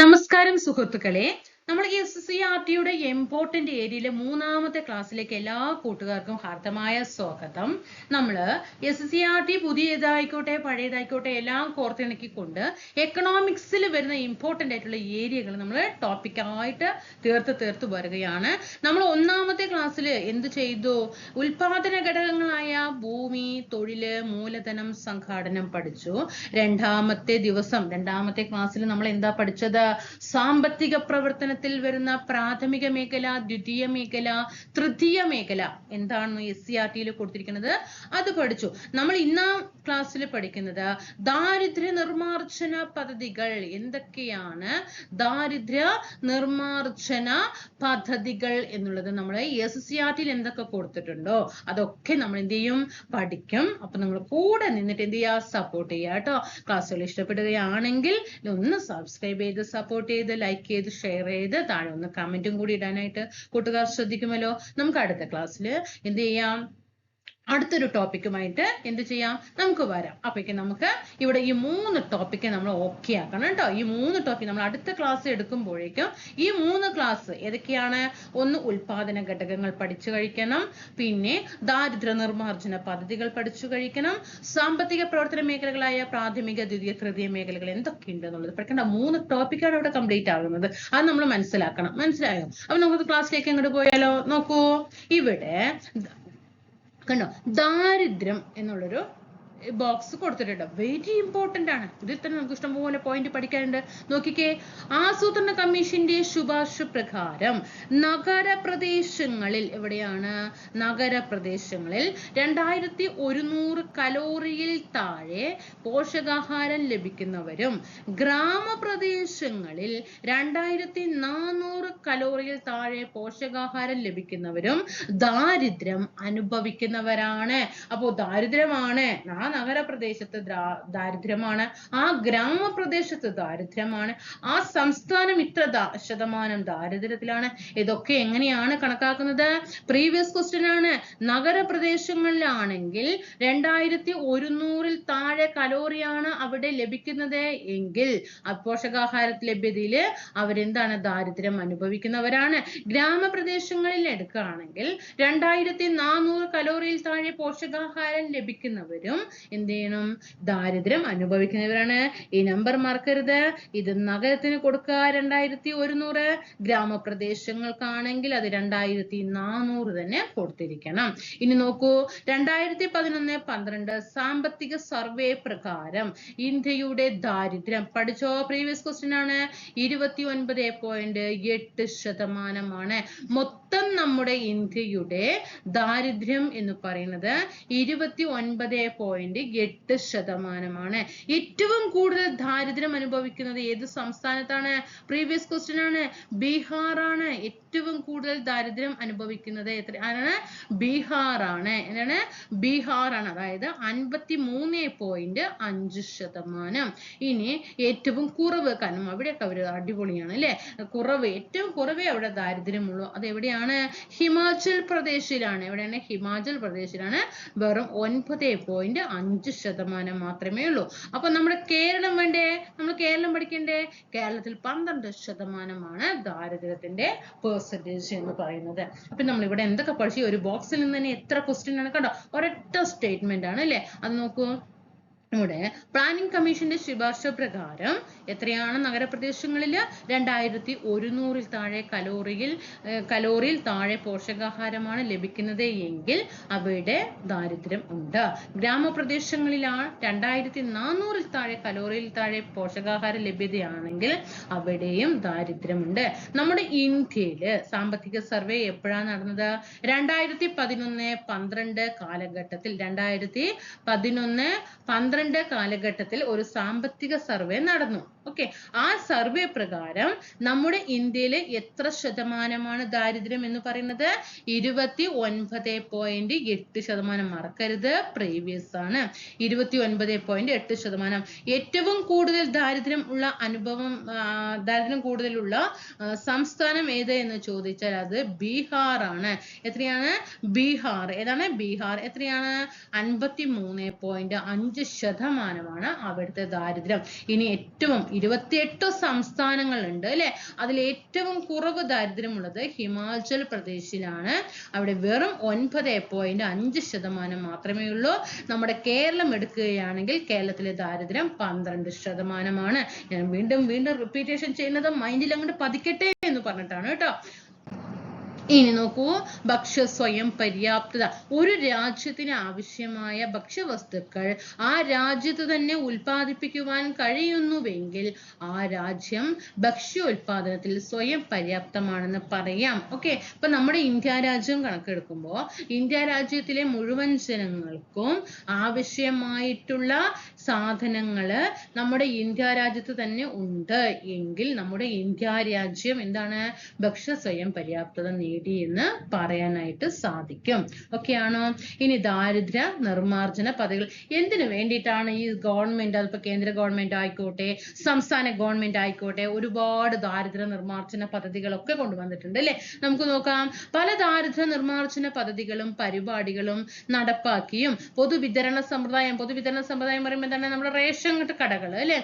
നമസ്കാരം സുഹൃത്തുക്കളെ. നമ്മൾ എസ് സി ആർ ടിയുടെ ഇമ്പോർട്ടന്റ് ഏരിയയിലെ മൂന്നാമത്തെ ക്ലാസ്സിലേക്ക് എല്ലാ കൂട്ടുകാർക്കും ഹാർദമായ സ്വാഗതം. നമ്മൾ എസ് സി ആർ ടി പുതിയതായിക്കോട്ടെ പഴയതായിക്കോട്ടെ എല്ലാം കോർത്തിണക്കിക്കൊണ്ട് എക്കണോമിക്സിൽ വരുന്ന ഇമ്പോർട്ടന്റ് ആയിട്ടുള്ള ഏരിയകൾ നമ്മൾ ടോപ്പിക്കായിട്ട് തീർത്ത് തീർത്ത് വരികയാണ്. നമ്മൾ ഒന്നാമത്തെ ക്ലാസ്സിൽ എന്ത് ചെയ്തു? ഉൽപാദന ഘടകങ്ങളായ ഭൂമി തൊഴിൽ മൂലധനം സംഘാടനം പഠിച്ചു. രണ്ടാമത്തെ ദിവസം രണ്ടാമത്തെ ക്ലാസ്സിൽ നമ്മൾ എന്താ പഠിച്ചത്? സാമ്പത്തിക പ്രവർത്തനത്തിൽ വരുന്ന പ്രാഥമിക മേഖല ദ്വിതീയ മേഖല തൃതീയ മേഖല എന്താണ് എസ് സി ആർ ടിയിൽ കൊടുത്തിരിക്കുന്നത്? അത് പഠിച്ചു. നമ്മൾ ഇന്നാം ക്ലാസ്സിൽ പഠിക്കുന്നത് ദാരിദ്ര്യ നിർമാർജന പദ്ധതികൾ എന്തൊക്കെയാണ്? ദാരിദ്ര്യ നിർമാർജന പദ്ധതികൾ എന്നുള്ളത് നമ്മൾ എസ് സി ആർ ടിയിൽ എന്തൊക്കെ കൊടുത്തിട്ടുണ്ടോ അതൊക്കെ നമ്മൾ എന്ത് ചെയ്യും? പഠിക്കും. അപ്പൊ നമ്മൾ കൂടെ നിന്നിട്ട് എന്ത് ചെയ്യുക? സപ്പോർട്ട് ചെയ്യുക കേട്ടോ. ക്ലാസ്സുകൾ ഇഷ്ടപ്പെടുകയാണെങ്കിൽ ഒന്ന് സബ്സ്ക്രൈബ് ചെയ്ത് സപ്പോർട്ട് ചെയ്ത് ലൈക്ക് ചെയ്ത് ഷെയർ ചെയ്ത് താഴെ ഒന്ന് കമന്റും കൂടി ഇടാനായിട്ട് കൂട്ടുകാർ ശ്രദ്ധിക്കുമല്ലോ. നമുക്ക് അടുത്ത ക്ലാസ്സിൽ എന്ത് ചെയ്യാം? അടുത്തൊരു ടോപ്പിക്കുമായിട്ട് എന്ത് ചെയ്യാം? നമുക്ക് വരാം. അപ്പോഴേക്കും നമുക്ക് ഇവിടെ ഈ മൂന്ന് ടോപ്പിക്ക് നമ്മൾ ഓക്കെ ആക്കണം കേട്ടോ. ഈ മൂന്ന് ടോപ്പിക് നമ്മൾ അടുത്ത ക്ലാസ് എടുക്കുമ്പോഴേക്കും ഈ മൂന്ന് ക്ലാസ് ഏതൊക്കെയാണ്? ഒന്ന് ഉൽപാദന ഘടകങ്ങൾ പഠിച്ചു കഴിക്കണം. പിന്നെ ദാരിദ്ര്യ നിർമ്മാർജന പദ്ധതികൾ പഠിച്ചു കഴിക്കണം. സാമ്പത്തിക പ്രവർത്തന മേഖലകളായ പ്രാഥമിക ദ്വിതീയ തൃതീയ മേഖലകൾ എന്തൊക്കെയുണ്ട് എന്നുള്ളത് പഠിക്കേണ്ട മൂന്ന് ടോപ്പിക്കാണ് ഇവിടെ കംപ്ലീറ്റ് ആകുന്നത്. അത് നമ്മൾ മനസ്സിലാക്കണം. മനസ്സിലായോ? അപ്പൊ നമുക്ക് ക്ലാസ്സിലേക്ക് അങ്ങോട്ട് പോയാലോ? നോക്കൂ. ഇവിടെ കണ്ടോ? ദാരിദ്ര്യം എന്നുള്ളൊരു ബോക്സ് കൊടുത്തിട്ടുണ്ട്. വെരി ഇമ്പോർട്ടന്റ് ആണ്. ഇതിൽ തന്നെ നമുക്ക് ഇഷ്ടംപോലെ പോയിന്റ് പഠിക്കാനുണ്ട്. നോക്കിക്കേ ആസൂത്രണ കമ്മീഷന്റെ ശുപാർശ പ്രകാരം നഗരപ്രദേശങ്ങളിൽ എവിടെയാണ്? നഗരപ്രദേശങ്ങളിൽ രണ്ടായിരത്തി ഒരുന്നൂറ് കലോറിയിൽ താഴെ പോഷകാഹാരം ലഭിക്കുന്നവരും ഗ്രാമപ്രദേശങ്ങളിൽ രണ്ടായിരത്തി നാനൂറ് കലോറിയിൽ താഴെ പോഷകാഹാരം ലഭിക്കുന്നവരും ദാരിദ്ര്യം അനുഭവിക്കുന്നവരാണ്. അപ്പോൾ ദാരിദ്ര്യമാണ്. ആ നഗരപ്രദേശത്ത് ദ്രാ- ദാരിദ്ര്യമാണ്. ആ ഗ്രാമപ്രദേശത്ത് ദാരിദ്ര്യമാണ്. ആ സംസ്ഥാനം ഇത്ര ശതമാനം ദാരിദ്ര്യത്തിലാണ്. ഇതൊക്കെ എങ്ങനെയാണ് കണക്കാക്കുന്നത്? പ്രീവിയസ് ക്വസ്റ്റ്യൻ ആണ്. നഗരപ്രദേശങ്ങളിലാണെങ്കിൽ രണ്ടായിരത്തി ഒരുന്നൂറിൽ താഴെ കലോറിയാണ് അവിടെ ലഭിക്കുന്നത് എങ്കിൽ പോഷകാഹാര ലഭ്യതയിൽ അവരെന്താണ് ദാരിദ്ര്യം അനുഭവിക്കുന്നവരാണ്. ഗ്രാമപ്രദേശങ്ങളിൽ എടുക്കുകയാണെങ്കിൽ രണ്ടായിരത്തി നാനൂറ് കലോറിയിൽ താഴെ പോഷകാഹാരം ലഭിക്കുന്നവരും എന്ത് ചെയ്യണം? ദാരിദ്ര്യം അനുഭവിക്കുന്നവരാണ്. ഈ നമ്പർ മറക്കരുത് ഇത് നഗരത്തിന് കൊടുക്കുക രണ്ടായിരത്തി ഒരുന്നൂറ്. ഗ്രാമപ്രദേശങ്ങൾക്കാണെങ്കിൽ അത് രണ്ടായിരത്തി നാനൂറ് തന്നെ കൊടുത്തിരിക്കണം. ഇനി നോക്കൂ. രണ്ടായിരത്തി പതിനൊന്ന് പന്ത്രണ്ട് സാമ്പത്തിക സർവേ പ്രകാരം ഇന്ത്യയുടെ ദാരിദ്ര്യം. പഠിച്ചോ? പ്രീവിയസ് ക്വസ്റ്റ്യൻ ആണ്. ഇരുപത്തി ഒൻപത് പോയിന്റ് എട്ട് ശതമാനമാണ്. മൊത്തം നമ്മുടെ ഇന്ത്യയുടെ ദാരിദ്ര്യം എന്ന് പറയുന്നത് ഇരുപത്തി ഒൻപത് പോയിന്റ് എട്ട് ശതമാനമാണ്. ഏറ്റവും കൂടുതൽ ദാരിദ്ര്യം അനുഭവിക്കുന്നത് ഏത് സംസ്ഥാനത്താണ്? പ്രീവിയസ് ക്വസ്റ്റ്യൻ ആണ്. ബീഹാർ ആണ് ഏറ്റവും കൂടുതൽ ദാരിദ്ര്യം അനുഭവിക്കുന്നത് എത്ര? ആണ് ബീഹാർ ആണ് എന്താണ്? ബീഹാർ ആണ് അതായത് അൻപത്തി മൂന്ന് പോയിന്റ് അഞ്ച് ശതമാനം. ഇനി ഏറ്റവും കുറവ് കാരണം അവിടെയൊക്കെ അവർ അടിപൊളിയാണ് അല്ലെ? കുറവ് ഏറ്റവും കുറവേ അവിടെ ദാരിദ്ര്യമുള്ളൂ. അത് എവിടെയാണ് ഹിമാചൽ പ്രദേശിലാണ്. എവിടെയാണ്? ഹിമാചൽ പ്രദേശിലാണ്. വെറും ഒൻപത് പോയിന്റ് അഞ്ച് ശതമാനം മാത്രമേ ഉള്ളൂ. അപ്പൊ നമ്മുടെ കേരളം വേണ്ടേ? നമ്മൾ കേരളം പഠിക്കണ്ടേ? കേരളത്തിൽ പന്ത്രണ്ട് ശതമാനമാണ് ദാരിദ്ര്യത്തിന്റെ പെർസെന്റേജ് എന്ന് പറയുന്നത്. അപ്പൊ നമ്മൾ ഇവിടെ എന്തൊക്കെ പഠിച്ചു? ഒരു ബോക്സിൽ നിന്ന് തന്നെ എത്ര ക്വസ്റ്റ്യൻ ആണ് കണ്ടോ? ഒരൊറ്റ സ്റ്റേറ്റ്മെന്റ് ആണ് അല്ലെ? അത് നോക്കൂ. ഇവിടെ പ്ലാനിംഗ് കമ്മീഷന്റെ ശുപാർശ പ്രകാരം എത്രയാണ് നഗരപ്രദേശങ്ങളിൽ രണ്ടായിരത്തി ഒരുന്നൂറിൽ താഴെ കലോറിയിൽ കലോറിയിൽ താഴെ പോഷകാഹാരമാണ് ലഭിക്കുന്നത് എങ്കിൽ അവിടെ ദാരിദ്ര്യം ഉണ്ട്. ഗ്രാമപ്രദേശങ്ങളിലാണ് രണ്ടായിരത്തി നാനൂറിൽ താഴെ കലോറിയിൽ താഴെ പോഷകാഹാര ലഭ്യതയാണെങ്കിൽ അവിടെയും ദാരിദ്ര്യമുണ്ട് നമ്മുടെ ഇന്ത്യയിൽ സാമ്പത്തിക സർവേ എപ്പോഴാണ് നടന്നത്? രണ്ടായിരത്തി പതിനൊന്ന് പന്ത്രണ്ട് കാലഘട്ടത്തിൽ. രണ്ടായിരത്തി പതിനൊന്ന് പന്ത്രണ്ട് കാലഘട്ടത്തിൽ ഒരു സാമ്പത്തിക സർവേ നടന്നു. ഓക്കെ ആ സർവേ പ്രകാരം നമ്മുടെ ഇന്ത്യയിൽ എത്ര ശതമാനമാണ് ദാരിദ്ര്യം എന്ന് പറയുന്നത്? ഇരുപത്തി ഒൻപത് പോയിന്റ് എട്ട് ശതമാനം മറക്കരുത്. പ്രീവിയസ് ആണ്. ഇരുപത്തി ഒൻപത് പോയിന്റ് എട്ട് ശതമാനം. ഏറ്റവും കൂടുതൽ ദാരിദ്ര്യം ഉള്ള അനുഭവം ദാരിദ്ര്യം കൂടുതലുള്ള സംസ്ഥാനം ഏത് എന്ന് ചോദിച്ചാൽ അത് ബീഹാർ ആണ് എത്രയാണ്? ബീഹാർ. ഏതാണ്? ബീഹാർ. എത്രയാണ്? അൻപത്തി മൂന്ന് പോയിന്റ് അഞ്ച് ശതമാനമാണ് അവിടുത്തെ ദാരിദ്ര്യം. ഇനി ഏറ്റവും ഇരുപത്തിയെട്ട് സംസ്ഥാനങ്ങളുണ്ട് അല്ലെ? അതിൽ ഏറ്റവും കുറവ് ദാരിദ്ര്യമുള്ളത് ഹിമാചൽ പ്രദേശിലാണ്. അവിടെ വെറും ഒൻപത് പോയിന്റ് അഞ്ച് ശതമാനം മാത്രമേ ഉള്ളൂ. നമ്മുടെ കേരളം എടുക്കുകയാണെങ്കിൽ കേരളത്തിലെ ദാരിദ്ര്യം പന്ത്രണ്ട് ശതമാനമാണ്. ഞാൻ വീണ്ടും വീണ്ടും റിപ്പീറ്റേഷൻ ചെയ്യുന്നത് മൈൻഡിൽ അങ്ങോട്ട് പതിക്കട്ടെ എന്ന് പറഞ്ഞിട്ടാണ് കേട്ടോ. ഇനി നോക്കൂ ഭക്ഷ്യ സ്വയം പര്യാപ്തത. ഒരു രാജ്യത്തിന് ആവശ്യമായ ഭക്ഷ്യവസ്തുക്കൾ ആ രാജ്യത്ത് തന്നെ ഉൽപ്പാദിപ്പിക്കുവാൻ കഴിയുന്നുവെങ്കിൽ ആ രാജ്യം ഭക്ഷ്യോൽപാദനത്തിൽ സ്വയം പര്യാപ്തമാണെന്ന് പറയാം. ഓക്കെ ഇപ്പൊ നമ്മുടെ ഇന്ത്യ രാജ്യം കണക്കെടുക്കുമ്പോൾ ഇന്ത്യ രാജ്യത്തിലെ മുഴുവൻ ജനങ്ങൾക്കും ആവശ്യമായിട്ടുള്ള സാധനങ്ങൾ നമ്മുടെ ഇന്ത്യ രാജ്യത്ത് തന്നെ ഉണ്ട്. എങ്കിൽ നമ്മുടെ ഇന്ത്യ രാജ്യം എന്താണ്? ഭക്ഷ്യ സ്വയം പര്യാപ്തത നേടി. എന്ന് പറയാനായിട്ട് സാധിക്കും. ഓക്കെയാണോ ഇനി ദാരിദ്ര്യ നിർമ്മാർജന പദ്ധതികൾ എന്തിനു വേണ്ടിയിട്ടാണ് ഈ ഗവൺമെന്റ് അതിപ്പോ കേന്ദ്ര ഗവൺമെന്റ് ആയിക്കോട്ടെ സംസ്ഥാന ഗവൺമെന്റ് ആയിക്കോട്ടെ ഒരുപാട് ദാരിദ്ര്യ നിർമ്മാർജന പദ്ധതികളൊക്കെ കൊണ്ടുവന്നിട്ടുണ്ട് അല്ലെ? നമുക്ക് നോക്കാം. പല ദാരിദ്ര്യ നിർമ്മാർജന പദ്ധതികളും പരിപാടികളും നടപ്പാക്കിയും പൊതുവിതരണ സമ്പ്രദായം പൊതുവിതരണ സമ്പ്രദായം പറയുമ്പോൾ എന്താണ്? നമ്മുടെ റേഷൻ കടകൾ അല്ലെ?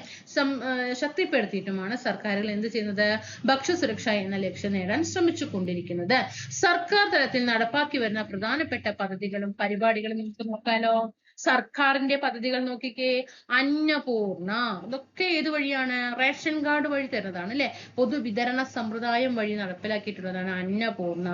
ശക്തിപ്പെടുത്തിയിട്ടുമാണ് സർക്കാരുകൾ എന്ത് ചെയ്യുന്നത്? ഭക്ഷ്യസുരക്ഷ എന്ന ലക്ഷ്യം നേടാൻ ശ്രമിച്ചു കൊണ്ടിരിക്കുന്നത് സർക്കാർ തലത്തിൽ നടപ്പാക്കി വരുന്ന പ്രധാനപ്പെട്ട പദ്ധതികളും പരിപാടികളും നമുക്ക് നോക്കാലോ. സർക്കാരിന്റെ പദ്ധതികൾ നോക്കിക്കേ അന്നപൂർണ. ഇതൊക്കെ ഏത് വഴിയാണ്? റേഷൻ കാർഡ് വഴി തരുന്നതാണ് അല്ലെ? പൊതുവിതരണ സമ്പ്രദായം വഴി നടപ്പിലാക്കിയിട്ടുള്ളതാണ് അന്നപൂർണ.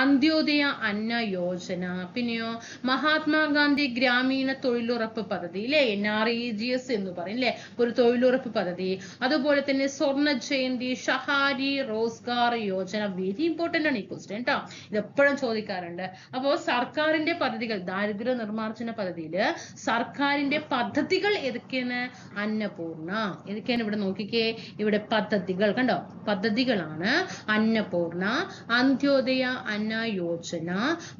അന്ത്യോദയ അന്ന യോജന. പിന്നെയോ മഹാത്മാഗാന്ധി ഗ്രാമീണ തൊഴിലുറപ്പ് പദ്ധതി അല്ലെ? N R E G S എന്ന് പറയും അല്ലെ? ഒരു തൊഴിലുറപ്പ് പദ്ധതി. അതുപോലെ തന്നെ സ്വർണ ജയന്തി ഷഹാരി റോസ്ഗാർ യോജന. വെരി ഇമ്പോർട്ടന്റ് ആണ് ഈ ക്വസ്റ്റ്യൻ കേട്ടോ ഇത് എപ്പോഴും ചോദിക്കാറുണ്ട്. അപ്പോ സർക്കാരിന്റെ പദ്ധതികൾ ദാരിദ്ര്യ നിർമ്മാർജന സർക്കാരിന്റെ പദ്ധതികൾ ഏതൊക്കെയാണ്? അന്നപൂർണ. ഏതൊക്കെയാണ് ഇവിടെ നോക്കിക്കേ? ഇവിടെ പദ്ധതികൾ. കണ്ടോ? പദ്ധതികളാണ് അന്നപൂർണ അന്ത്യോദയ അന്ന യോജന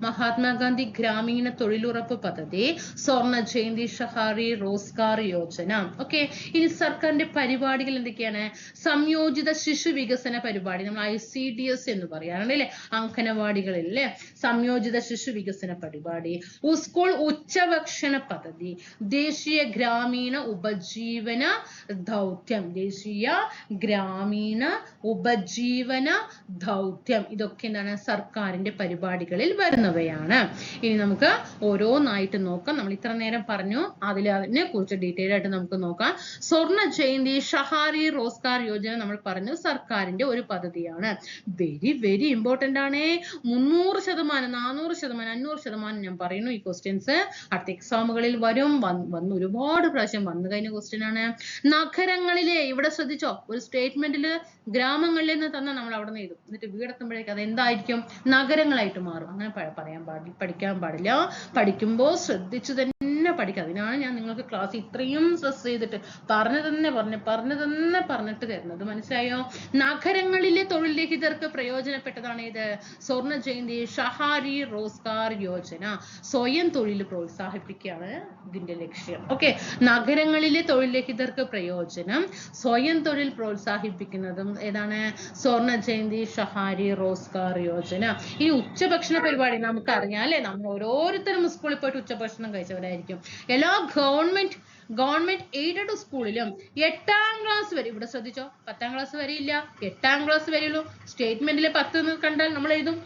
മഹാത്മാഗാന്ധി ഗ്രാമീണ തൊഴിലുറപ്പ് പദ്ധതി സ്വർണ ജയന്തി ഷഹാറി റോസ്ഗാർ യോജന. ഓക്കെ ഇനി സർക്കാരിന്റെ പരിപാടികൾ എന്തൊക്കെയാണ്? സംയോജിത ശിശു വികസന പരിപാടി. നമ്മൾ ഐ സി ഡി എസ് എന്ന് പറയാറുണ്ട് അല്ലെ? അംഗനവാടികളിൽ അല്ലെ? സംയോജിത ശിശു വികസന പരിപാടി. സ്കൂൾ ഉച്ചഭക്ഷണ പദ്ധതി. ദേശീയ ഗ്രാമീണ ഉപജീവന ദൗത്യം. ദേശീയ ഗ്രാമീണ ഉപജീവന ദൗത്യം. ഇതൊക്കെ എന്താണ്? സർക്കാരിന്റെ പരിപാടികളിൽ വരുന്നവയാണ്. ഇനി നമുക്ക് ഓരോന്നായിട്ട് നോക്കാം. നമ്മൾ ഇത്ര നേരം പറഞ്ഞു. അതിൽ അതിനെ കുറിച്ച് ഡീറ്റെയിൽ ആയിട്ട് നമുക്ക് നോക്കാം. സ്വർണ ജയന്തി ഷഹാരി റോസ്കാർ യോജന നമ്മൾ പറഞ്ഞു സർക്കാരിന്റെ ഒരു പദ്ധതിയാണ്. വെരി വെരി ഇമ്പോർട്ടന്റ് ആണ്. മുന്നൂറ് ശതമാനം നാനൂറ് ശതമാനം അഞ്ഞൂറ് ശതമാനം ഞാൻ പറയുന്നു ഈ ക്വസ്റ്റ്യൻസ് അടുത്ത എക്സാമുകളിൽ വരും. വന്ന് ഒരുപാട് പ്രാവശ്യം വന്നു കഴിഞ്ഞ ക്വസ്റ്റ്യൻ ആണ്. നഗരങ്ങളിലെ ഇവിടെ ശ്രദ്ധിച്ചോ? ഒരു സ്റ്റേറ്റ്മെന്റിൽ ഗ്രാമങ്ങളിൽ നിന്ന് തന്നെ നമ്മൾ അവിടെ നിന്ന് എഴുതും. എന്നിട്ട് വീടെത്തുമ്പോഴേക്ക് അത് എന്തായിരിക്കും? നഗരങ്ങളായിട്ട് മാറും. അങ്ങനെ പറയാൻ പാടില്ല പഠിക്കാൻ പാടില്ല. പഠിക്കുമ്പോൾ ശ്രദ്ധിച്ചു തന്നെ പഠിക്കുക അതിനാണ് ഞാൻ നിങ്ങൾക്ക് ക്ലാസ് ഇത്രയും സ്ട്രെസ് ചെയ്തിട്ട് പറഞ്ഞു തന്നെ പറഞ്ഞു പറഞ്ഞു തന്നെ പറഞ്ഞിട്ട് തരുന്നത്. മനസ്സിലായോ? നഗരങ്ങളിലെ തൊഴിൽ രഹിതർക്ക് പ്രയോജനപ്പെട്ടതാണ് ഇത്. സ്വർണ ജയന്തി ഷഹാരി റോസ്കാർ യോജന. സ്വയം തൊഴിൽ പ്രോത്സാഹിപ്പിക്കുകയാണ് ഇതിന്റെ ലക്ഷ്യം. ഓക്കെ നഗരങ്ങളിലെ തൊഴിൽ രഹിതർക്ക് പ്രയോജനം സ്വയം തൊഴിൽ പ്രോത്സാഹിപ്പിക്കുന്നതും ഏതാണ്? സ്വർണ ജയന്തി ഷഹാരി റോസ്കാർ യോജന. ഈ ഉച്ചഭക്ഷണ പരിപാടി നമുക്കറിയാം അല്ലെ? നമ്മൾ ഓരോരുത്തരും സ്കൂളിൽ പോയിട്ട് ഉച്ചഭക്ഷണം കഴിച്ചവരായിരിക്കും. എല്ലാ ഗവൺമെന്റ് ഗവൺമെന്റ് എയ്ഡഡ് സ്കൂളിലും എട്ടാം ക്ലാസ് വരെ ഇവിടെ ശ്രദ്ധിച്ചോ പത്താം ക്ലാസ് വരെ ഇല്ല എട്ടാം ക്ലാസ് വരെയുള്ളൂ സ്റ്റേറ്റ്മെന്റിൽ പത്ത് കണ്ടാൽ നമ്മൾ എഴുതും.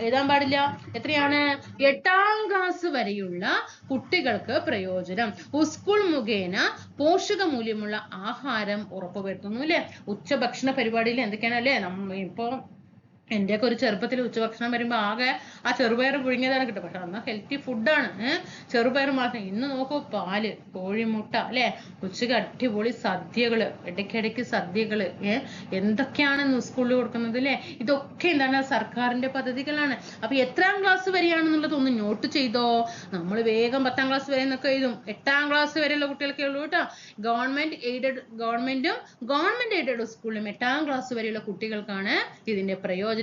എഴുതാൻ പാടില്ല. എത്രയാണ്? എട്ടാം ക്ലാസ് വരെയുള്ള കുട്ടികൾക്ക് പ്രയോജനം. സ്കൂൾ മുഖേന പോഷക മൂല്യമുള്ള ആഹാരം ഉറപ്പുവരുത്തുന്നു അല്ലെ? ഉച്ചഭക്ഷണ പരിപാടിയിൽ എന്തൊക്കെയാണ് അല്ലെ? നമ്മ ഇപ്പൊ എന്റെയൊക്കെ ഒരു ചെറുപ്പത്തിൽ ഉച്ചഭക്ഷണം വരുമ്പോ ആകെ ആ ചെറുപയർ പുഴുങ്ങിയതാണ് കിട്ടും പക്ഷെ അന്ന് ഹെൽത്തി ഫുഡാണ് ചെറുപയർ മാത്രം. ഇന്ന് നോക്കൂ പാൽ കോഴിമുട്ട അല്ലെ? ഉച്ചയ്ക്ക് അടിപൊളി സദ്യകൾ ഇടയ്ക്കിടയ്ക്ക് സദ്യകൾ എന്തൊക്കെയാണ് സ്കൂളിൽ കൊടുക്കുന്നത് അല്ലെ? ഇതൊക്കെ എന്താണ് സർക്കാരിന്റെ പദ്ധതികളാണ്. അപ്പൊ എത്രാം ക്ലാസ് വരെയാണെന്നുള്ളത് ഒന്ന് നോട്ട് ചെയ്തോ? നമ്മൾ വേഗം പത്താം ക്ലാസ് വരെ എന്നൊക്കെ എഴുതും. എട്ടാം ക്ലാസ് വരെയുള്ള കുട്ടികൾക്കേ ഉള്ളൂ കേട്ടോ. ഗവൺമെന്റ് എയ്ഡഡ് ഗവൺമെന്റും ഗവൺമെന്റ് എയ്ഡഡ് സ്കൂളിലും എട്ടാം ക്ലാസ് വരെയുള്ള കുട്ടികൾക്കാണ് ഇതിന്റെ പ്രയോജനം.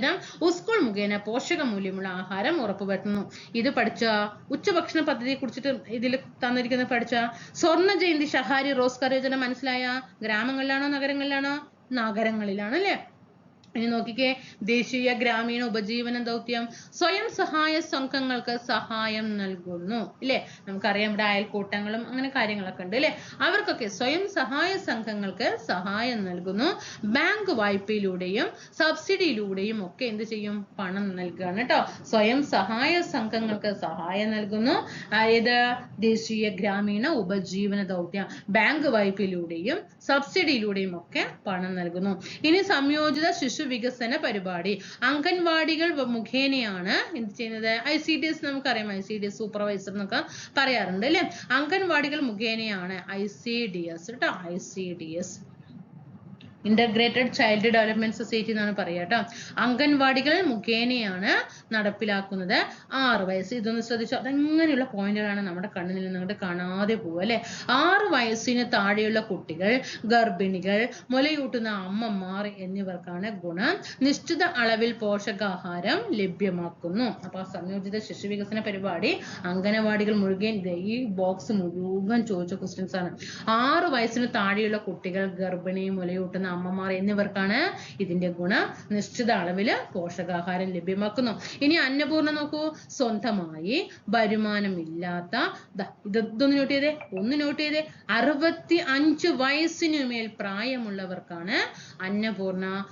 സ്കൂൾ മുഖേന പോഷക മൂല്യമുള്ള ആഹാരം ഉറപ്പുവരുത്തുന്നു. ഇത് പഠിച്ച ഉച്ചഭക്ഷണ പദ്ധതിയെ കുറിച്ചിട്ട് ഇതിൽ തന്നിരിക്കുന്നത് പഠിച്ച സ്വർണ ജയന്തി ഷഹാരി റോസ്കർ യോജന മനസ്സിലായ ഗ്രാമങ്ങളിലാണോ നഗരങ്ങളിലാണോ? നഗരങ്ങളിലാണ് അല്ലേ ഇനി നോക്കിക്കേ ദേശീയ ഗ്രാമീണ ഉപജീവന ദൗത്യം സ്വയം സഹായ സംഘങ്ങൾക്ക് സഹായം നൽകുന്നു ഇല്ലേ? നമുക്കറിയാം ഇവിടെ അയൽക്കൂട്ടങ്ങളും അങ്ങനെ കാര്യങ്ങളൊക്കെ ഉണ്ട് ഇല്ലേ? അവർക്കൊക്കെ സ്വയം സഹായ സംഘങ്ങൾക്ക് സഹായം നൽകുന്നു. ബാങ്ക് വായ്പയിലൂടെയും സബ്സിഡിയിലൂടെയും ഒക്കെ എന്ത് ചെയ്യും? പണം നൽകുകയാണ് കേട്ടോ സ്വയം സഹായ സംഘങ്ങൾക്ക് സഹായം നൽകുന്നു. അതായത് ദേശീയ ഗ്രാമീണ ഉപജീവന ദൗത്യം. ബാങ്ക് വായ്പയിലൂടെയും സബ്സിഡിയിലൂടെയും ഒക്കെ പണം നൽകുന്നു. ഇനി സംയോജിത ശിശു വികസന പരിപാടി. അംഗൻവാടികൾ മുഖേനയാണ് എന്ത് ചെയ്യുന്നത്? ഐ സി ഡി എസ് നമുക്കറിയാം. I C D S supervisor എന്നൊക്കെ പറയാറുണ്ട് അല്ലെ? അംഗൻവാടികൾ മുഖേനയാണ് ഐ സി ഡി എസ് കേട്ടോ? I C D S integrated child development society എന്നാണ് പറയുക കേട്ടോ. അംഗൻവാടികൾ മുഖേനയാണ് നടപ്പിലാക്കുന്നത്. ആറ് വയസ്സ്. ഇതൊന്ന് ശ്രദ്ധിച്ചു. അതങ്ങനെയുള്ള പോയിന്റുകളാണ് നമ്മുടെ കണ്ണിൽ നിന്ന് അങ്ങോട്ട് കാണാതെ പോകുക അല്ലെ? ആറ് വയസ്സിന് താഴെയുള്ള കുട്ടികൾ ഗർഭിണികൾ മുലയൂട്ടുന്ന അമ്മമാർ എന്നിവർക്കാണ് ഗുണം. നിശ്ചിത അളവിൽ പോഷകാഹാരം ലഭ്യമാക്കുന്നു. അപ്പൊ സംയോജിത ശിശുവികസന പരിപാടി അംഗനവാടികൾ മുഴുകൻ ഈ ബോക്സ് മുഴുവൻ ചോദിച്ച ക്വസ്റ്റ്യൻസ് ആണ്. ആറ് വയസ്സിന് താഴെയുള്ള കുട്ടികൾ ഗർഭിണി മുലയൂട്ടുന്ന അമ്മമാർ എന്നിവർക്കാണ് ഇതിന്റെ ഗുണ. നിശ്ചിത അളവിൽ പോഷകാഹാരം ലഭ്യമാക്കുന്നു. ഇനി അന്നപൂർണ നോക്കൂ. സ്വന്തമായി വരുമാനമില്ലാത്ത ഇതൊന്ന് നോട്ട് ചെയ്തേ. ഒന്ന് നോട്ട് ചെയ്തേ. അറുപത്തി അഞ്ച് വയസ്സിനു മേൽ പ്രായമുള്ളവർക്കാണ് അന്നപൂർണ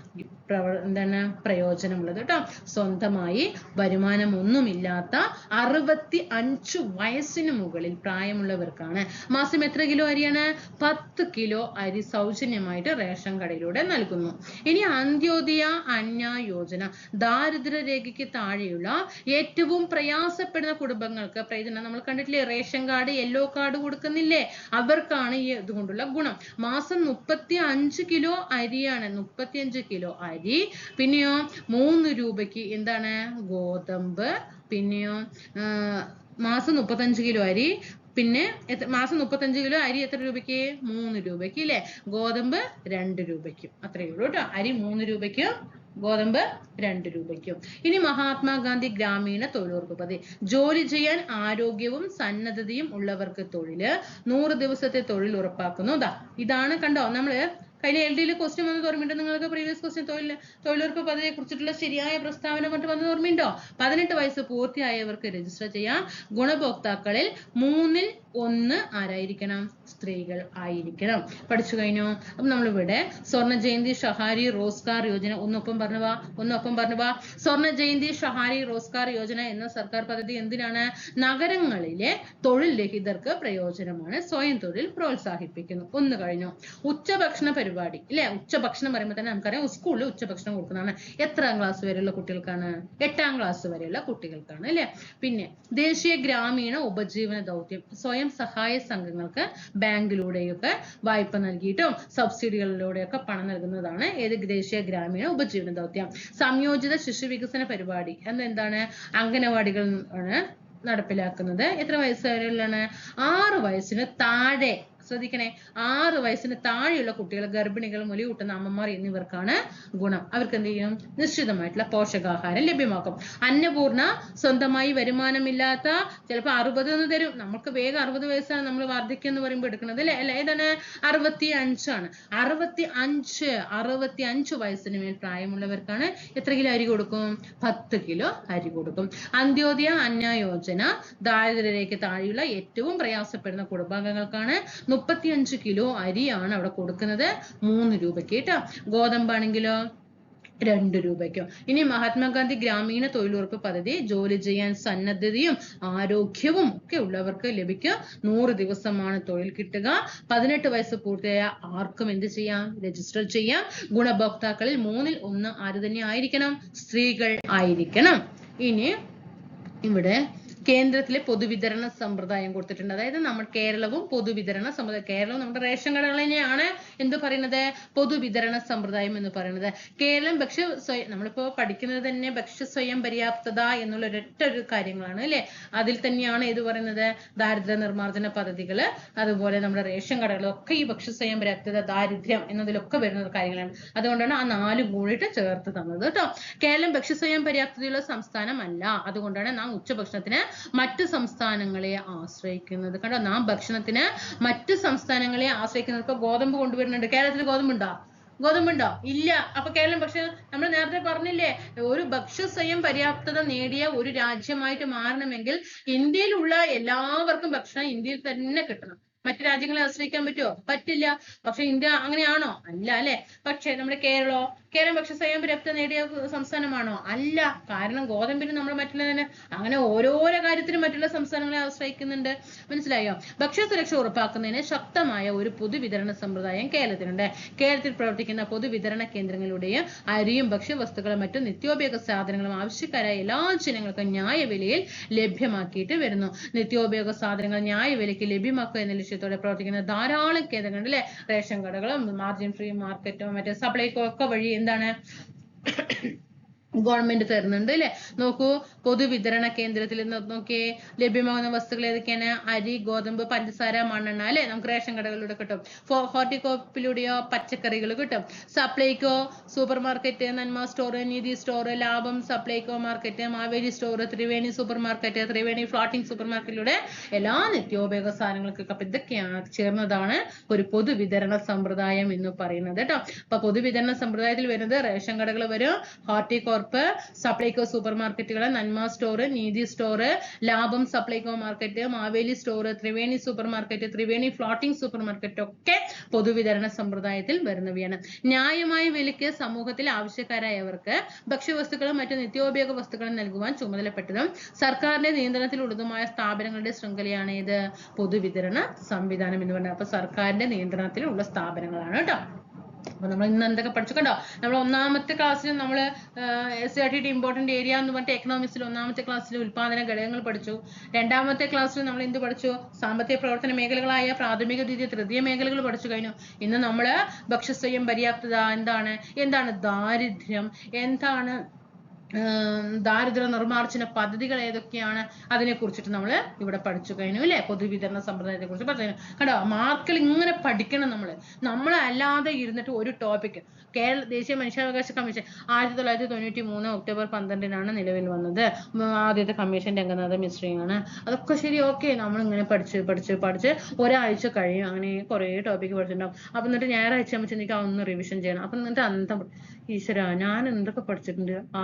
പ്രവ- എന്താണ് പ്രയോജനമുള്ളത് കേട്ടോ. സ്വന്തമായി വരുമാനം ഒന്നുമില്ലാത്ത അറുപത്തി അഞ്ച് വയസ്സിന് മുകളിൽ പ്രായമുള്ളവർക്കാണ്. മാസം എത്ര കിലോ അരിയാണ്? പത്ത് കിലോ അരി സൗജന്യമായിട്ട് റേഷൻ കടയിലൂടെ നൽകുന്നു. ഇനി അന്ത്യോദയ അന്ന യോജന. ദാരിദ്ര്യ രേഖയ്ക്ക് താഴെയുള്ള ഏറ്റവും പ്രയാസപ്പെടുന്ന കുടുംബങ്ങൾക്ക് പ്രയോജനം. നമ്മൾ കണ്ടിട്ടില്ലേ റേഷൻ കാർഡ് യെല്ലോ കാർഡ് കൊടുക്കുന്നില്ലേ? അവർക്കാണ് ഈ ഇതുകൊണ്ടുള്ള ഗുണം. മാസം മുപ്പത്തി അഞ്ച് കിലോ അരിയാണ്. മുപ്പത്തി അഞ്ച് കിലോ അരി. പിന്നെയോ മൂന്ന് രൂപയ്ക്ക് എന്താണ്? ഗോതമ്പ്. പിന്നെയോ മാസം മുപ്പത്തഞ്ച് കിലോ അരി. പിന്നെ മാസം മുപ്പത്തഞ്ച് കിലോ അരി എത്ര രൂപയ്ക്ക്? മൂന്ന് രൂപയ്ക്ക് ഇല്ലേ ഗോതമ്പ് രണ്ട് രൂപയ്ക്കും. അത്രയേ ഉള്ളൂ കേട്ടോ അരി മൂന്ന് രൂപയ്ക്കും ഗോതമ്പ് രണ്ട് രൂപയ്ക്കും. ഇനി മഹാത്മാഗാന്ധി ഗ്രാമീണ തൊഴിലുറപ്പ് പദ്ധതി. ജോലി ചെയ്യാൻ ആരോഗ്യവും സന്നദ്ധതയും ഉള്ളവർക്ക് തൊഴിൽ നൂറ് ദിവസത്തെ തൊഴിൽ ഉറപ്പാക്കുന്നു. ഇതാണ് കണ്ടോ നമ്മൾ കഴിഞ്ഞ എൽ ഡിയിൽ ക്വസ്റ്റ്യൻ വന്നത് ഓർമ്മയുണ്ടോ? നിങ്ങൾക്ക് പ്രീവിയസ് ക്വസ്റ്റ്യൻ തൊഴിൽ തൊഴിലുറപ്പ് പദ്ധതിയെ കുറിച്ചിട്ടുള്ള ശരിയായ പ്രസ്താവന കൊണ്ട് വന്നത് ഓർമ്മയുണ്ടോ? പതിനെട്ട് വയസ്സ് പൂർത്തിയായവർക്ക് രജിസ്റ്റർ ചെയ്യാം. ഗുണഭോക്താക്കളിൽ മൂന്നിൽ ഒന്ന് ആരായിരിക്കണം? സ്ത്രീകൾ ആയിരിക്കണം. പഠിച്ചു കഴിഞ്ഞു. അപ്പൊ നമ്മളിവിടെ സ്വർണ ജയന്തി ഷഹാരി റോസ്കാർ യോജന ഒന്നൊപ്പം പറഞ്ഞു വാ ഒന്നൊപ്പം പറഞ്ഞു വാ. സ്വർണ ജയന്തി ഷഹാരി റോസ്കാർ യോജന എന്ന സർക്കാർ പദ്ധതി എന്തിനാണ്? നഗരങ്ങളിലെ തൊഴിൽ രഹിതർക്ക് പ്രയോജനമാണ്. സ്വയം തൊഴിൽ പ്രോത്സാഹിപ്പിക്കുന്നു. ഒന്ന് കഴിഞ്ഞു. ഉച്ചഭക്ഷണ പരിപാടി ഇല്ലേ? ഉച്ചഭക്ഷണം പറയുമ്പോൾ തന്നെ നമുക്കറിയാം സ്കൂളിൽ ഉച്ചഭക്ഷണം കൊടുക്കുന്നതാണ് എത്രാം ക്ലാസ് വരെയുള്ള കുട്ടികൾക്കാണ്? എട്ടാം ക്ലാസ് വരെയുള്ള കുട്ടികൾക്കാണ് അല്ലേ പിന്നെ ദേശീയ ഗ്രാമീണ ഉപജീവന ദൗത്യം സ്വയം സഹായ സംഘങ്ങൾക്ക് ബാങ്കിലൂടെയൊക്കെ വായ്പ നൽകിയിട്ടും സബ്സിഡികളിലൂടെയൊക്കെ പണം നൽകുന്നതാണ് ഏത് ദേശീയ ഗ്രാമീണ ഉപജീവന ദൗത്യം. സംയോജിത ശിശു വികസന പരിപാടി അതെന്താണ് അംഗനവാടികൾ ആണ് നടപ്പിലാക്കുന്നത്. എത്ര വയസ്സ് വരെയുള്ളതാണ്? ആറ് വയസ്സിന് താഴെ ശ്രദ്ധിക്കണേ. ആറ് വയസ്സിന് താഴെയുള്ള കുട്ടികൾ ഗർഭിണികൾ മുലയൂട്ടുന്ന അമ്മമാർ എന്നിവർക്കാണ് ഗുണം. അവർക്ക് എന്ത് ചെയ്യും? നിശ്ചിതമായിട്ടുള്ള പോഷകാഹാരം ലഭ്യമാക്കും. അന്നപൂർണ സ്വന്തമായി വരുമാനമില്ലാത്ത ചിലപ്പോൾ അറുപത് എന്ന് തരും. നമുക്ക് വേഗം അറുപത് വയസ്സാണ് നമ്മൾ വാർദ്ധക്യം എന്ന് പറയുമ്പോൾ എടുക്കുന്നത് അല്ലെ? അല്ലേ ഏതാണ്? അറുപത്തി അഞ്ചാണ് അറുപത്തി അഞ്ച് അറുപത്തി അഞ്ച് വയസ്സിന് മേൽ പ്രായമുള്ളവർക്കാണ് എത്ര കിലോ അരി കൊടുക്കും? പത്ത് കിലോ അരി കൊടുക്കും. അന്ത്യോദയ അന്ന യോജന ദാരിദ്ര്യരേഖയ്ക്ക് താഴെയുള്ള ഏറ്റവും പ്രയാസപ്പെടുന്ന കുടുംബാംഗങ്ങൾക്കാണ് മുപ്പത്തിയഞ്ച് കിലോ അരിയാണ് അവിടെ കൊടുക്കുന്നത്. മൂന്ന് രൂപയ്ക്ക് കേട്ടോ. ഗോതമ്പാണെങ്കിലോ രണ്ട് രൂപയ്ക്കോ. ഇനി മഹാത്മാഗാന്ധി ഗ്രാമീണ തൊഴിലുറപ്പ് പദ്ധതി ജോലി ചെയ്യാൻ സന്നദ്ധതയും ആരോഗ്യവും ഒക്കെ ഉള്ളവർക്ക് ലഭിക്കുക. നൂറ് ദിവസമാണ് തൊഴിൽ കിട്ടുക. പതിനെട്ട് വയസ്സ് പൂർത്തിയായ ആർക്കും എന്ത് ചെയ്യാം? രജിസ്റ്റർ ചെയ്യാം. ഗുണഭോക്താക്കളിൽ മൂന്നിൽ ഒന്ന് ആര് തന്നെ ആയിരിക്കണം? സ്ത്രീകൾ ആയിരിക്കണം. ഇനി ഇവിടെ കേന്ദ്രത്തിലെ പൊതുവിതരണ സമ്പ്രദായം കൊടുത്തിട്ടുണ്ട്. അതായത് നമ്മൾ കേരളവും പൊതുവിതരണ സമ്പ്രദായം കേരളം നമ്മുടെ റേഷൻ കടകൾ തന്നെയാണ് എന്ത് പറയുന്നത്? പൊതുവിതരണ സമ്പ്രദായം എന്ന് പറയുന്നത്. കേരളം ഭക്ഷ്യ സ്വയം നമ്മളിപ്പോ പഠിക്കുന്നത് തന്നെ ഭക്ഷ്യ സ്വയം പര്യാപ്തത എന്നുള്ള ഒരൊറ്റ ഒരു കാര്യങ്ങളാണ് അല്ലെ? അതിൽ തന്നെയാണ് ഇത് പറയുന്നത്? ദാരിദ്ര്യ നിർമ്മാർജന പദ്ധതികൾ അതുപോലെ നമ്മുടെ റേഷൻ കടകളൊക്കെ ഈ ഭക്ഷ്യ സ്വയം പര്യാപ്തത ദാരിദ്ര്യം എന്നതിലൊക്കെ വരുന്ന കാര്യങ്ങളാണ്. അതുകൊണ്ടാണ് ആ നാലും കൂടിയിട്ട് ചേർത്ത് തന്നത് കേട്ടോ. കേരളം ഭക്ഷ്യ സ്വയം പര്യാപ്തതയുള്ള സംസ്ഥാനമല്ല. അതുകൊണ്ടാണ് നാം ഉച്ചഭക്ഷണത്തിന് മറ്റ് സംസ്ഥാനങ്ങളെ ആശ്രയിക്കുന്നത്. കണ്ടോ? നാം ഭക്ഷണത്തിന് മറ്റ് സംസ്ഥാനങ്ങളെ ആശ്രയിക്കുന്നത് ഇപ്പൊ ഗോതമ്പ് കൊണ്ടുവരുന്നുണ്ട്. കേരളത്തിൽ ഗോതമ്പ് ഉണ്ടോ ഗോതമ്പുണ്ടോ? ഇല്ല. അപ്പൊ കേരളം പക്ഷെ നമ്മൾ നേരത്തെ പറഞ്ഞില്ലേ ഒരു ഭക്ഷ്യ സ്വയം പര്യാപ്തത നേടിയ ഒരു രാജ്യമായിട്ട് മാറണമെങ്കിൽ ഇന്ത്യയിലുള്ള എല്ലാവർക്കും ഭക്ഷണം ഇന്ത്യയിൽ തന്നെ കിട്ടണം. മറ്റു രാജ്യങ്ങളെ ആശ്രയിക്കാൻ പറ്റുമോ പറ്റില്ല. പക്ഷെ ഇന്ത്യ അങ്ങനെയാണോ? അല്ല അല്ലെ? പക്ഷെ നമ്മുടെ കേരളോ കേരളം ഭക്ഷ്യസ്വയം സ്വയം പര്യാപ്തത നേടിയ സംസ്ഥാനമാണോ? അല്ല. കാരണം ഗോതമ്പിന് നമ്മൾ മറ്റുള്ള തന്നെ അങ്ങനെ ഓരോരോ കാര്യത്തിനും മറ്റുള്ള സംസ്ഥാനങ്ങളെ ആശ്രയിക്കുന്നുണ്ട്. മനസ്സിലായോ? ഭക്ഷ്യസുരക്ഷ ഉറപ്പാക്കുന്നതിന് ശക്തമായ ഒരു പൊതുവിതരണ സമ്പ്രദായം കേരളത്തിലുണ്ട് കേരളത്തിൽ പ്രവർത്തിക്കുന്ന പൊതുവിതരണ കേന്ദ്രങ്ങളിലൂടെയും അരിയും ഭക്ഷ്യവസ്തുക്കളും മറ്റു നിത്യോപയോഗ സാധനങ്ങളും ആവശ്യക്കാരായ എല്ലാ ജനങ്ങൾക്കും ന്യായവിലയിൽ ലഭ്യമാക്കിയിട്ട് വരുന്നു. നിത്യോപയോഗ സാധനങ്ങൾ ന്യായവിലയ്ക്ക് ലഭ്യമാക്കുക എന്ന ലക്ഷ്യത്തോടെ പ്രവർത്തിക്കുന്ന ധാരാളം കേന്ദ്രങ്ങളുണ്ട് റേഷൻ കടകളും മാർജിൻ ഫ്രീ മാർക്കറ്റും മറ്റേ സപ്ലൈകോ ഒക്കെ വഴി എന്താണ് ഗവൺമെന്റ് തരുന്നുണ്ട് അല്ലെ? നോക്കൂ പൊതുവിതരണ കേന്ദ്രത്തിൽ നോക്കിയേ ലഭ്യമാകുന്ന വസ്തുക്കൾ ഏതൊക്കെയാണ്? അരി ഗോതമ്പ് പഞ്ചസാര മണ്ണെണ്ണ അല്ലെ? നമുക്ക് റേഷൻ കടകളിലൂടെ കിട്ടും. ഹോർട്ടികോപ്പിലൂടെയോ പച്ചക്കറികൾ കിട്ടും. Supplyco supermarket Nanma store Neethi store Labham Supplyco market Maveli store Triveni supermarket Triveni floating super മാർക്കറ്റിലൂടെ എല്ലാ നിത്യോപയോഗ സാധനങ്ങൾക്കൊക്കെ അപ്പൊ ഇതൊക്കെയാണ് ചേർന്നതാണ് ഒരു പൊതുവിതരണ സമ്പ്രദായം എന്ന് പറയുന്നത് കേട്ടോ. അപ്പൊ പൊതുവിതരണ സമ്പ്രദായത്തിൽ വരുന്നത് റേഷൻ കടകൾ വരും ഹോർട്ടികോർപ്പ് സപ്ലൈകോ സൂപ്പർ മാർക്കറ്റുകൾ നന്മ store Neethi store Labham Supplyco market Maveli store Triveni supermarket Triveni floating supermarket ഒക്കെ പൊതുവിതരണ സമ്പ്രദായത്തിൽ വരുന്നവയാണ്. ന്യായമായ വിലയ്ക്ക് സമൂഹത്തിൽ ആവശ്യക്കാരായവർക്ക് ഭക്ഷ്യവസ്തുക്കളും മറ്റ് നിത്യോപയോഗ വസ്തുക്കളും നൽകുവാൻ ചുമതലപ്പെട്ടതും സർക്കാരിന്റെ നിയന്ത്രണത്തിലുള്ളതുമായ സ്ഥാപനങ്ങളുടെ ശൃംഖലയാണ് ഇത് പൊതുവിതരണ സംവിധാനം എന്ന് പറയുന്നത് അപ്പൊ സർക്കാരിന്റെ നിയന്ത്രണത്തിലുള്ള സ്ഥാപനങ്ങളാണ് കേട്ടോ. അപ്പൊ നമ്മൾ ഇന്ന് എന്തൊക്കെ പഠിച്ചു കണ്ടോ നമ്മൾ ഒന്നാമത്തെ ക്ലാസ്സിൽ നമ്മൾ S R T important area എന്ന് പറഞ്ഞിട്ട് എക്കണോമിക്സിൽ ഒന്നാമത്തെ ക്ലാസ്സിൽ ഉൽപാദന ഘടകങ്ങൾ പഠിച്ചു. രണ്ടാമത്തെ ക്ലാസ്സിൽ നമ്മൾ എന്ത് പഠിച്ചു? സാമ്പത്തിക പ്രവർത്തന മേഖലകളായ പ്രാഥമിക ദ്വിതീയ തൃതീയ മേഖലകൾ പഠിച്ചു കഴിഞ്ഞു. ഇന്ന് നമ്മൾ ഭക്ഷ്യസ്വയം പര്യാപ്തത എന്താണ്? എന്താണ് ദാരിദ്ര്യം? എന്താണ് ദാരിദ്ര്യ നിർമ്മാർജന പദ്ധതികൾ ഏതൊക്കെയാണ്? അതിനെ കുറിച്ചിട്ട് നമ്മൾ ഇവിടെ പഠിച്ചു കഴിഞ്ഞു അല്ലെ? പൊതുവിതരണ സമ്പ്രദായത്തെ കുറിച്ച് പഠിച്ചു കഴിഞ്ഞു. കണ്ടോ മാർക്കിൽ ഇങ്ങനെ പഠിക്കണം നമ്മൾ നമ്മളല്ലാതെ ഇരുന്നിട്ട് ഒരു ടോപ്പിക് കേരള ദേശീയ മനുഷ്യാവകാശ കമ്മീഷൻ ആയിരത്തി തൊള്ളായിരത്തി തൊണ്ണൂറ്റി മൂന്ന് ഒക്ടോബർ പന്ത്രണ്ടിനാണ് നിലവിൽ വന്നത്. ആദ്യത്തെ കമ്മീഷൻ രംഗനാഥ മിശ്രയാണ്. അതൊക്കെ ശരി ഓക്കെ. നമ്മൾ ഇങ്ങനെ പഠിച്ച് പഠിച്ച് പഠിച്ച് ഒരാഴ്ച കഴിയും. അങ്ങനെ കുറേ ടോപ്പിക് പഠിച്ചിട്ടുണ്ടാവും. അപ്പൊ എന്നിട്ട് ഞായറാഴ്ച ആകുമ്പോൾ എനിക്ക് റിവിഷൻ ചെയ്യണം. അപ്പൊ എന്നിട്ട് അന്തം ഈശ്വര ഞാൻ എന്തൊക്കെ പഠിച്ചിട്ടുണ്ട്? ആ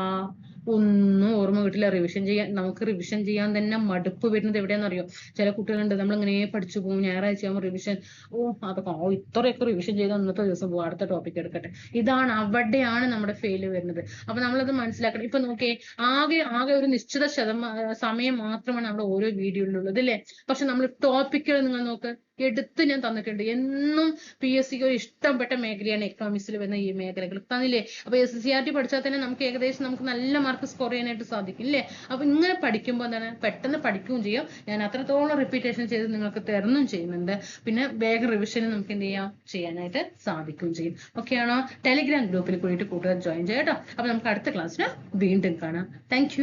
ഒന്നും ഓർമ്മ കിട്ടില്ല റിവിഷൻ ചെയ്യാൻ നമുക്ക് റിവിഷൻ ചെയ്യാൻ തന്നെ മടുപ്പ് വരുന്നത് എവിടെയാണെന്ന് അറിയോ ചില കുട്ടികളുണ്ട് നമ്മൾ ഇങ്ങനെ പഠിച്ചു പോകും ഞായറാഴ്ച ആകുമ്പോൾ റിവിഷൻ ഓ അതൊക്കെ ഓ ഇത്രയൊക്കെ റിവിഷൻ ചെയ്ത് അന്നത്തെ ദിവസം പോകും അടുത്ത ടോപ്പിക് എടുക്കട്ടെ. ഇതാണ് അവിടെയാണ് നമ്മുടെ ഫെയിൽ വരുന്നത്. അപ്പൊ നമ്മളത് മനസ്സിലാക്കണം. ഇപ്പൊ നോക്കിയേ ആകെ ആകെ ഒരു നിശ്ചിത ശതമാനം സമയം മാത്രമാണ് നമ്മുടെ ഓരോ വീഡിയോയിലുള്ളത് അല്ലേ? പക്ഷെ നമ്മൾ ടോപ്പിക്കുകൾ നിങ്ങൾ നോക്ക്. എടുത്ത് ഞാൻ തന്നിട്ടുണ്ട്. എന്നും പി എസ് സിക്ക് ഒരു ഇഷ്ടപ്പെട്ട മേഖലയാണ് എക്കണോമിക്സിൽ വരുന്ന ഈ മേഖലകൾ. തന്നില്ലേ? അപ്പൊ എസ് സി ആർ ടി പഠിച്ചാൽ തന്നെ നമുക്ക് ഏകദേശം നമുക്ക് നല്ല മാർക്ക് സ്കോർ ചെയ്യാനായിട്ട് സാധിക്കും ഇല്ലേ? അപ്പൊ ഇങ്ങനെ പഠിക്കുമ്പോൾ എന്താണ്? പെട്ടെന്ന് പഠിക്കുകയും ചെയ്യും. ഞാൻ അത്രത്തോളം റിപ്പീറ്റേഷൻ ചെയ്ത് നിങ്ങൾക്ക് തരുന്നും ചെയ്യുന്നുണ്ട്. പിന്നെ വേഗം റിവിഷന് നമുക്ക് എന്ത് ചെയ്യാം? ചെയ്യാനായിട്ട് സാധിക്കുകയും ചെയ്യും. ഓക്കെ ആണോ? ടെലിഗ്രാം ഗ്രൂപ്പിൽ കൂടിയിട്ട് കൂട്ടുകാർ ജോയിൻ ചെയ്യാം കേട്ടോ. അപ്പൊ നമുക്ക് അടുത്ത ക്ലാസ്സിൽ വീണ്ടും കാണാം. താങ്ക്